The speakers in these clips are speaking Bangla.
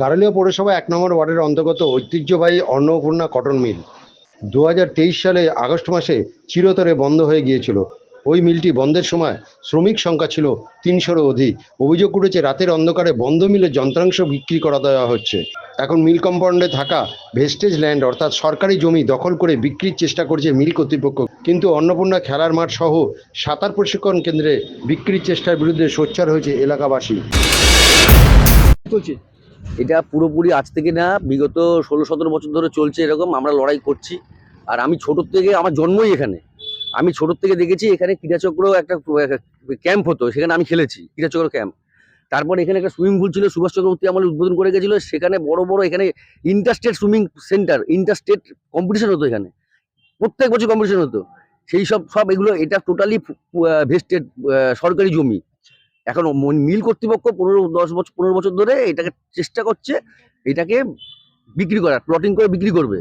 গারুলিয়া পৌরসভা এক নম্বর ওয়ার্ডের অন্তর্গত ঐতিহ্যবাহী অন্নপূর্ণা কটন মিল। দু হাজার তেইশ সালে আগস্ট মাসে চিরতরে বন্ধ হয়ে গিয়েছিল। ওই মিলটি বন্ধের সময় শ্রমিক সংখ্যা ছিল তিনশোরও অধিক। অভিযোগ উঠেছে, রাতের অন্ধকারে বন্ধ মিলে যন্ত্রাংশ বিক্রি করা দেওয়া হচ্ছে। এখন মিল কম্পাউন্ডে থাকা ভেস্টেজ ল্যান্ড, অর্থাৎ সরকারি জমি দখল করে বিক্রির চেষ্টা করছে মিল কর্তৃপক্ষ। কিন্তু অন্নপূর্ণা খেলার মাঠ সহ সাঁতার প্রশিক্ষণ কেন্দ্রে বিক্রির চেষ্টার বিরুদ্ধে সোচ্চার হয়েছে এলাকাবাসী। এটা পুরোপুরি আজ থেকে না, বিগত ষোলো সতেরো বছর ধরে চলছে এরকম, আমরা লড়াই করছি। আর আমি ছোটোর থেকে, আমার জন্মই এখানে। আমি ছোটোর থেকে দেখেছি, এখানে ক্রীড়াচক্র একটা ক্যাম্প হতো, সেখানে আমি খেলেছি, ক্রীড়াচক্র ক্যাম্প তারপর এখানে একটা সুইমিং পুল ছিল, সুভাষ চক্রবর্তী আমলে উদ্বোধন করে গেছিল, সেখানে বড় বড় এখানে interstate swimming centre interstate competition হতো এখানে। প্রত্যেক বছর কম্পিটিশন হতো। সেই সব সব এগুলো, এটা টোটালি ভেস্টেড সরকারি জমি। এখন মিল কর্তৃপক্ষ পনেরো, দশ বছর পনেরো বছর ধরে এটাকে চেষ্টা করছে, এটাকে বিক্রি করার প্লটিং করে বিক্রি করবে।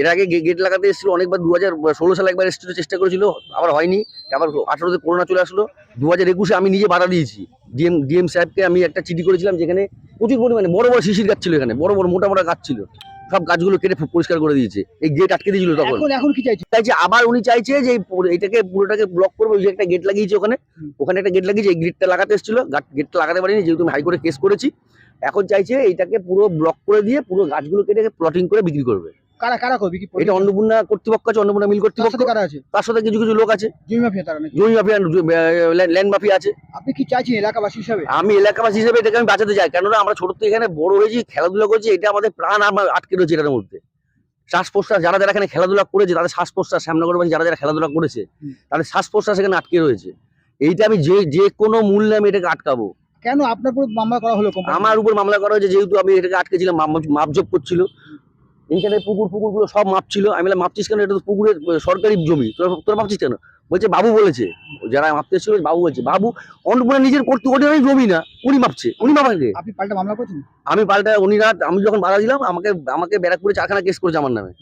এর আগে গেট লাগাতে এসেছিল অনেকবার, দু হাজার ষোলো সালে একবার এসেছিল, চেষ্টা করেছিল, আবার হয়নি। আবার আঠারোতে করোনা চলে আসলো। দু হাজার একুশে আমি নিজে বাধা দিয়েছি। ডিএম ডিএম সাহেবকে আমি একটা চিঠি করেছিলাম, যেখানে প্রচুর পরিমাণে বড় বড় শিশির গাছ ছিল এখানে, বড় বড় মোটা মোটা গাছ ছিল সব গাছগুলো কেটে পরিষ্কার করে দিয়েছে। এই গেট আটকে দিয়েছিল তখন। এখন কি চাইছে? চাইছে আবার উনি চাইছে যে এটাকে পুরোটাকে ব্লক করবে ওই যে একটা গেট লাগিয়েছে ওখানে। ওখানে একটা গেট লাগিয়েছে এই গেটটা লাগাতে এসেছিল। গেটটা লাগাতে পারিনি যেহেতু আমি হাইকোর্টে কেস করেছি। এখন চাইছে এইটাকে পুরো ব্লক করে দিয়ে পুরো গাছগুলো কেটে প্লটিং করে বিক্রি করবে। কারা কারা করবে কি এটা অন্নপূর্ণা কর্তৃপক্ষ আছে অন্নপূর্ণা মিল কর্তৃপক্ষ। কারা আছে? তার সাথে কিছু কিছু লোক আছে। জমি মাফিয়া তারা নাকি? জমি মাফিয়া ল্যান্ড মাফিয়া আছে। আপনি কি চাইছেন এলাকাবাসী হিসাবে? আমি এলাকাবাসী হিসেবে এটাকে আমি বাঁচাতে চাই। কেননা আমরা ছোট থেকে এখানে বড় হয়েছি খেলাধুলা করছি এটা আমাদের প্রাণ আটকে রয়েছে এটার মধ্যে। শ্বাস প্রশ্বাস যারা যারা এখানে খেলাধুলা করেছে তাদের শ্বাস প্রশ্বাস শ্যামনগরবাসী যারা যারা খেলাধুলা করেছে তাদের শ্বাস প্রশ্বাস এখানে আটকে রয়েছে। এইটা আমি যে যে কোনো মূল্যে আমি এটাকে আটকাবো। কেন আপনার উপর মামলা করা হলো আমার উপর মামলা করা হয়েছে যেহেতু আমি এটাকে আটকেছিলাম মাপ- মাপজোপ করছিল। এইখানে পুকুর পুকুরগুলো সব মাপছিল আমি বললাম মাপছিস কেন? এটা তো পুকুরের সরকারি জমি। তোরা তোরা মাপছিস কেন? বলছে বাবু বলেছে। যারা মাপতে এসেছিল বাবু বলছে বাবু অন্নপূর্ণা নিজের করতে অর্ডিনারি জমি না উনি মাপছে উনি মাপাকে আপনি পাল্টা মামলা করছেন? আমি পাল্টা উনি রাত আমি যখন বাধা দিলাম আমাকে আমাকে ব্যারাকপুরে চারখানা কেস করেছে আমার নামে।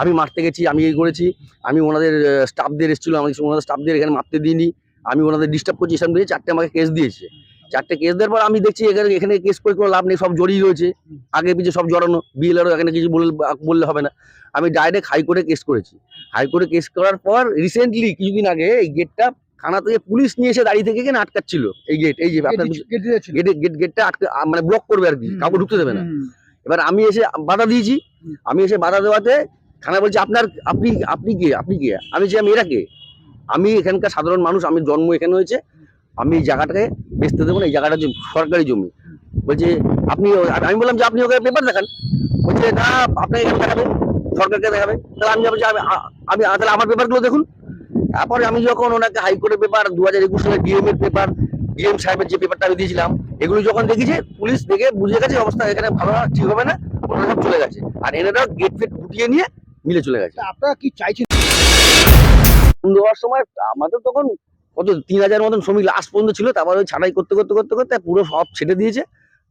আমি মারতে গেছি আমি এই করেছি। আমি ওনাদের স্টাফদের এসেছিল আমাকে ওনাদের স্টাফদের এখানে মারতে দিইনি। আমি ওনাদের ডিস্টার্ব করছি এসব দিয়ে চারটে আমাকে কেস দিয়েছে। চারটে কেস দেওয়ার পর আমি দেখছি এখানে এখানে কেস করে কোনো লাভ নেই সব জড়িয়ে রয়েছে। আগে পিছিয়ে সব জড়ানো বিএলআরও এখানে কিছু বললে বললে হবে না। আমি ডাইরেক্ট হাইকোর্টে কেস করেছি। হাইকোর্টে কেস করার পর রিসেন্টলি কিছুদিন আগে এই গেটটা থানা থেকে পুলিশ নিয়ে এসে দাঁড়িয়ে থেকে এখানে আটকাচ্ছিল এই গেট এই যে আপনার গেট গেটে গেট গেটটা আটকে মানে ব্লক করবে আর কি কাউকে ঢুকতে দেবে না। এবার আমি এসে বাধা দিয়েছি। আমি এসে বাধা দেওয়াতে থানা বলছে আপনার আপনি আপনি কে আপনি কে? আমি যে আমি এরা কে? আমি এখানকার সাধারণ মানুষ আমি জন্ম এখানে হয়েছে। আমি এই জায়গাটাকে বেচতে দেবো না এই জায়গাটা সরকারি জমি। বলছে আপনি আমি বললাম যে আপনি ওকে পেপার দেখান। বলছে না আপনাকে দেখাবে? সরকারকে দেখাবে। তাহলে আমি আমি আ- আমি তাহলে আমার পেপারগুলো দেখুন। তারপরে আমি যখন ওনাকে হাইকোর্টের পেপার দু হাজার একুশ সালে ডিএম এর পেপার ডিএম সাহেবের যে পেপারটা আমি দিয়েছিলাম এগুলো যখন দেখেছে পুলিশ দেখে বুঝে গেছে অবস্থা এখানে ভালো ঠিক হবে না ওনারা সব চলে গেছে। আর এনারা গেট ফেট গুটিয়ে নিয়ে মিলে চলে গেছে। আপনারা কি চাইছেন? হওয়ার সময় আমাদের তখন কত তিন হাজার মতন শ্রমিক লাস্ট পর্যন্ত ছিল তারপর ওই ছাড়াই করতে করতে করতে করতে পুরো সব ছেড়ে দিয়েছে।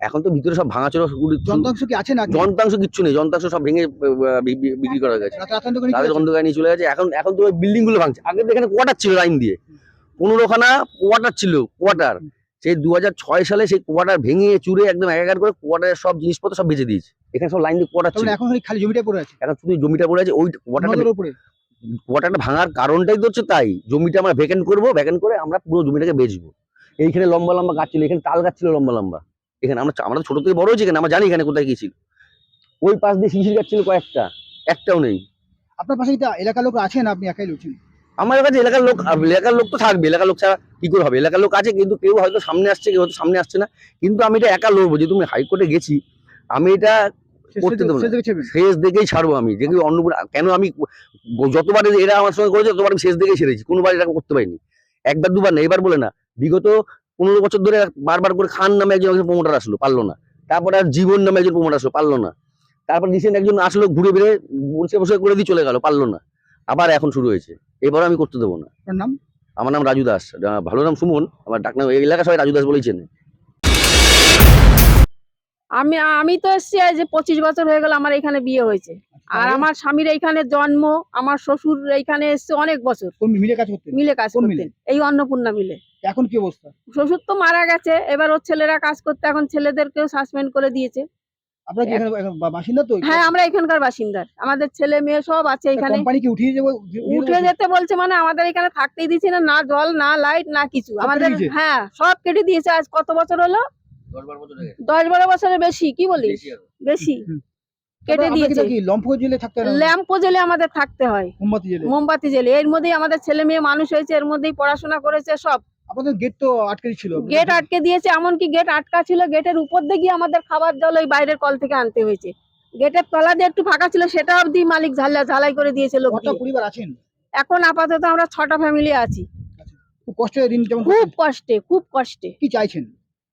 এখন তো ভিতরে সব ভাঙাচোরা যন্ত্রাংশ কি আছে না যন্ত্রাংশ কিচ্ছু নেই যন্ত্রাংশ সব ভেঙে বিক্রি করা গেছে। তাদের অন্ধকার নিয়ে চলে গেছে। এখন এখন তো ওই বিল্ডিংগুলো ভাঙছে। আগে তো এখানে কোয়ার্টার ছিল লাইন দিয়ে। পনেরোখানা কোয়ার্টার ছিল কোয়ার্টার সেই দু ছয় সালে সেই কোয়ার্টার ভেঙে চুরে একদম একাকার করে কোয়ার্টারের সব জিনিসপত্র সব বেঁচে দিয়েছে। এখানে সব লাইন দিয়ে কোয়ার্টার তার ছিল। মানে এখন খালি খালি জমিটা পড়ে আছে। এখন শুধু জমিটা পড়ে আছে ওই কোয়ার্টারটা কোয়ার্টারটা ভাঙার কারণটাই তো হচ্ছে তাই। জমিটা আমরা ভ্যাকেন্ট করব ভ্যাকেন্ট করে আমরা পুরো জমিটাকে বেচবো। এইখানে লম্বা লম্বা গাছ ছিল এখানে তাল গাছ ছিল লম্বা লম্বা। এখানে আমরা আমরা তো ছোট থেকে বড় হয়েছি এখানে আমরা জানি এখানে কোথায় গিয়েছিল ওই পাশ দিয়ে শিশির গাছ ছিল কয়েকটা একটাও নেই। আপনার পাশে এলাকার লোক আছেন? আপনি একাই লড়ছেন আমার কাছে এলাকার লোক এলাকার লোক তো থাকবে এলাকার লোক ছাড়া কি করে হবে? এলাকার লোক আছে কিন্তু কেউ হয়তো সামনে আসছে কেউ হয়তো সামনে আসছে না। কিন্তু আমি এটা একা লড়বো যেহেতু আমি হাইকোর্টে গেছি আমি এটা করতে দেবো না। শেষ দেখেই ছাড়বো আমি। যে অন্নপূর্ণা কেন আমি যতবার এরা আমার সঙ্গে করেছে ততবার আমি শেষ দেখেই ছেড়েছি কোনোবার এটা করতে পারিনি। একবার দুবার না এবার বলে না। বিগত পনেরো বছর ধরে বারবার করে খান নামে একজন প্রমোটার আসলো পারল না। তারপরে আর জীবন নামে একজন প্রমোটার আসলো পারল না। তারপর রিসেন্ট একজন আসলো ঘুরে বেড়ে বসে বসে করে দিয়ে চলে গেল পারল না। আবার এখন শুরু হয়েছে। এবার আমি করতে দেবো না। নাম? আমার নাম রাজু দাস। ভালো নাম সুমন। আমার ডাকনাম এই এলাকা সবাই রাজু দাস বলেই চেনে। আমি আমি তো এসছি যে পঁচিশ বছর হয়ে গেল আমার এখানে বিয়ে হয়েছে। আর আমার স্বামীর এইখানে জন্ম আমার শ্বশুর এইখানে এসছে অনেক বছর। মিলে কাজ করতেন? মিলে কাজ করতেন এই অন্নপূর্ণা মিলে। এখন কি অবস্থা? শ্বশুর তো মারা গেছে এবার ওর ছেলেরা কাজ করতে এখন ছেলেদেরকেও সাসপেন্ড করে দিয়েছে। আপনারা কি এখানে এখানে বাসিন্দা তো? হ্যাঁ আমরা এখানকার বাসিন্দার আমাদের ছেলে মেয়ে সব আছে এখানে। কোম্পানি কি উঠিয়ে দেবো? উঠে যেতে বলছে মানে আমাদের এখানে থাকতেই দিচ্ছে না না জল না লাইট না কিছু। আমাদের হ্যাঁ সব কেটে দিয়েছে। আজ কত বছর হলো? দশ বারো বছরের বেশি কি বলিস? বেশি। কেটে দিয়েছে। কি লম্ফ জেলে থাকতে হয়? ল্যাম্প জেলে আমাদের থাকতে হয়। মোমবাতি জেলে? মোমবাতি জেলে। এর মধ্যেই আমাদের ছেলে মেয়ে মানুষ হয়েছে এর মধ্যেই পড়াশোনা করেছে সব। আপনাদের গেট তো আটকে ছিল। গেট আটকে দিয়েছে এমনকি গেট আটকা ছিল গেটের উপর দিয়ে গিয়ে আমাদের খাবার জল ওই বাইরের কল থেকে আনতে হয়েছে। গেটের তলা দিয়ে একটু ফাঁকা ছিল সেটা অবধি মালিক ঝালা ঝালাই করে দিয়েছে লোক কটা পরিবার আছেন? এখন আপাতত আমরা ছটা ফ্যামিলি আছি। খুব কষ্টে দিন যেমন খুব কষ্টে খুব কষ্টে। কি চাইছেন?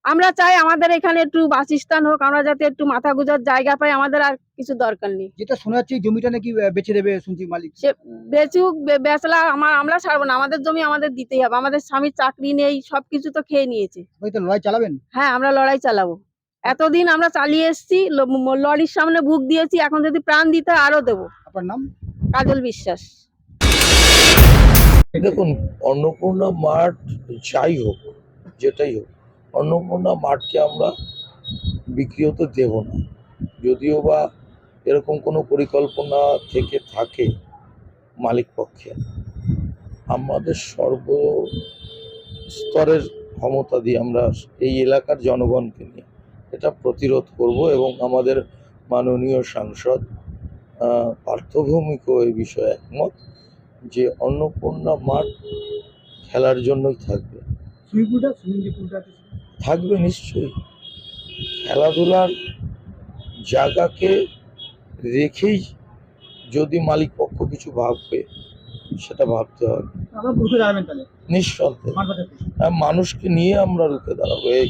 আমরা চাই আমাদের এখানে একটু বাসস্থান হোক আমরা যাতে একটু মাথা গুজার জায়গা পাই আমাদের আর কিছু দরকার নেই। যেটা শোনা যাচ্ছে জমিটা নাকি বেচে দেবে শুনছি মালিক। সে বেচুক বে- বেচলা আমার আমরা ছাড়বো না আমাদের জমি আমাদের দিতেই হবে আমাদের স্বামীর চাকরি নেই সবকিছু তো খেয়ে নিয়েছে। লড়াই চালাবেন? হ্যাঁ আমরা লড়াই চালাবো। এতদিন আমরা চালিয়ে এসেছি লরির সামনে বুক দিয়েছি এখন যদি প্রাণ দিতে হয় আরও দেবো। আপনার নাম? কাজল বিশ্বাস। দেখুন অন্নপূর্ণা মাঠ যাই হোক যেটাই হোক অন্নপূর্ণা মাঠকে আমরা বিক্রি হতে দেব না। যদিও বা এরকম কোনো পরিকল্পনা থেকে থাকে মালিক পক্ষে আমাদের সর্ব স্তরের ক্ষমতা দিয়ে আমরা এই এলাকার জনগণকে নিয়ে এটা প্রতিরোধ করব এবং আমাদের মাননীয় সাংসদ আহ, পার্থভৌমিকও এই বিষয়ে একমত যে অন্নপূর্ণা মাঠ খেলার জন্যই থাকবে। থাকবে নিশ্চয়ই। খেলাধুলার জায়গাকে রেখেই যদি মালিক পক্ষ কিছু ভাববে সেটা ভাবতে হবে। নিঃসন্দেহে। হ্যাঁ, মানুষকে নিয়ে আমরা রুখে দাঁড়াবো। এই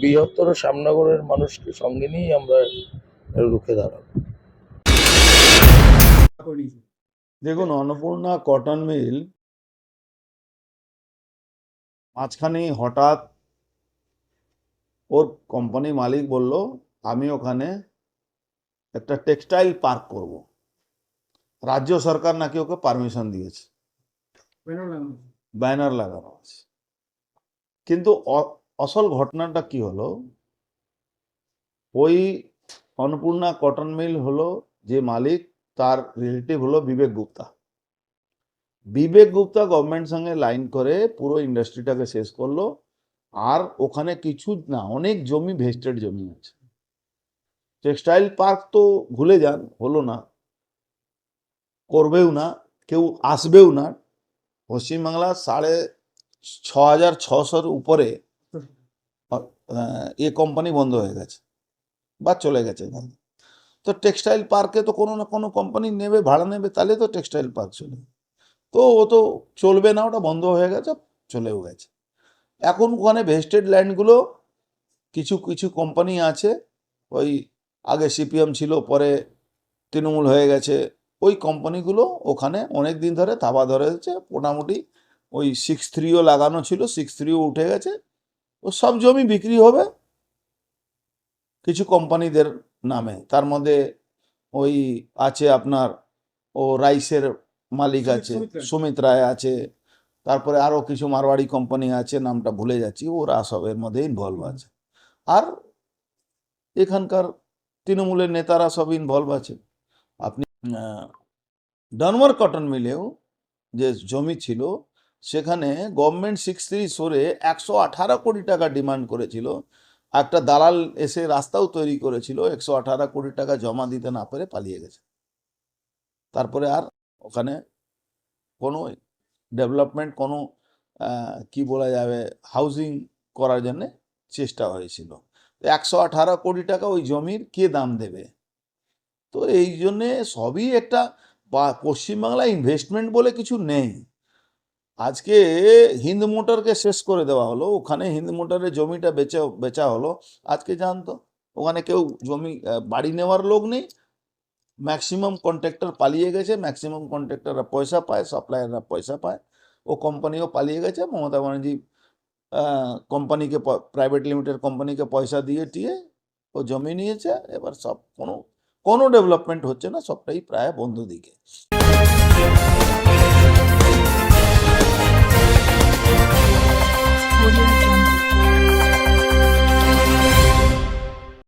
বৃহত্তর শ্যামনগরের মানুষকে সঙ্গে নিয়েই আমরা রুখে দাঁড়াবো। দেখুন অন্নপূর্ণা কটন মিল মাঝখানে হঠাৎ ওর কোম্পানি মালিক বলল আমি ওখানে একটা টেক্সটাইল পার্ক করব। রাজ্য সরকার নাকি ওকে পারমিশন দিয়েছে। ব্যানার লাগানো আছে। কিন্তু আসল ঘটনাটা কি হলো? ওই অন্নপূর্ণা কটন মিল হলো যে মালিক তার রিলেটিভ হলো বিবেক গুপ্তা। বিবেক গুপ্তা গভর্নমেন্ট সঙ্গে লাইন করে পুরো ইন্ডাস্ট্রিটাকে শেষ করল। আর ওখানে কিছু না, অনেক জমি ভেস্টেড জমি আছে। টেক্সটাইল পার্ক তো ভুলে যান, হলো না। করবেও না, কেউ আসবেও না। পশ্চিমবাংলা সাড়ে ছ হাজার ছশোর উপরে এ কোম্পানি বন্ধ হয়ে গেছে বা চলে গেছে। তো টেক্সটাইল পার্কে তো কোনো না কোনো কোম্পানি নেবে, ভাড়া নেবে, তাহলে তো টেক্সটাইল পার্ক চলবে তো ও তো চলবে না, ওটা বন্ধ হয়ে গেছে, চলেও গেছে। এখন ওখানে ভেস্টেড ল্যান্ডগুলো কিছু কিছু কোম্পানি আছে, ওই আগে সিপিএম ছিল, পরে তৃণমূল হয়ে গেছে, ওই কোম্পানিগুলো ওখানে অনেক দিন ধরে থাবা ধরেছে, মোটামুটি ওই সিক্স থ্রিও লাগানো ছিল সিক্স থ্রিও উঠে গেছে, ও সব জমি বিক্রি হবে কিছু কোম্পানিদের নামে। তার মধ্যে ওই আছে আপনার ও রাইসের মালিক আছে সুমিত রায় আছে তারপরে আরও কিছু মারওয়াড়ি কোম্পানি আছে নামটা ভুলে যাচ্ছি ওরা সব এর মধ্যে ইনভলভ আছে। আর এখানকার তৃণমূলের নেতারা সব ইনভলভ আছে। আপনি ডানওয়ার কটন মিলেও যে জমি ছিল সেখানে গভর্নমেন্ট সিক্স থ্রি সরে একশো আঠারো কোটি টাকা ডিমান্ড করেছিল। একটা দালাল এসে রাস্তাও তৈরি করেছিল একশো আঠারো কোটি টাকা জমা দিতে না পেরে পালিয়ে গেছে। তারপরে আর ওখানে কোনো ডেভেলপমেন্ট কোনো কি বলা যাবে হাউজিং করার জন্যে চেষ্টা হয়েছিল। একশো আঠারো কোটি টাকা ওই জমির কে দাম দেবে? তো এই জন্যে সবই একটা পশ্চিমবাংলায় ইনভেস্টমেন্ট বলে কিছু নেই। আজকে হিন্দ মোটরকে শেষ করে দেওয়া হলো, ওখানে হিন্দ মোটরের জমিটা বেচা বেচা হলো। আজকে জানতো, ওখানে কেউ জমি বাড়ি নেওয়ার লোক নেই ম্যাক্সিমাম কন্ট্রাক্টর পালিয়ে গেছে ম্যাক্সিমাম কন্ট্রাক্টররা পয়সা পায় সাপ্লায়াররা পয়সা পায়। ও কোম্পানিও পালিয়ে গেছে, মমতা ব্যানার্জি কোম্পানিকে প্রাইভেট লিমিটেড কোম্পানিকে পয়সা দিয়ে টিয়ে ও জমি নিয়েছে। এবার সব কোনো কোনো ডেভেলপমেন্ট হচ্ছে না, সবটাই প্রায় বন্ধ দিকে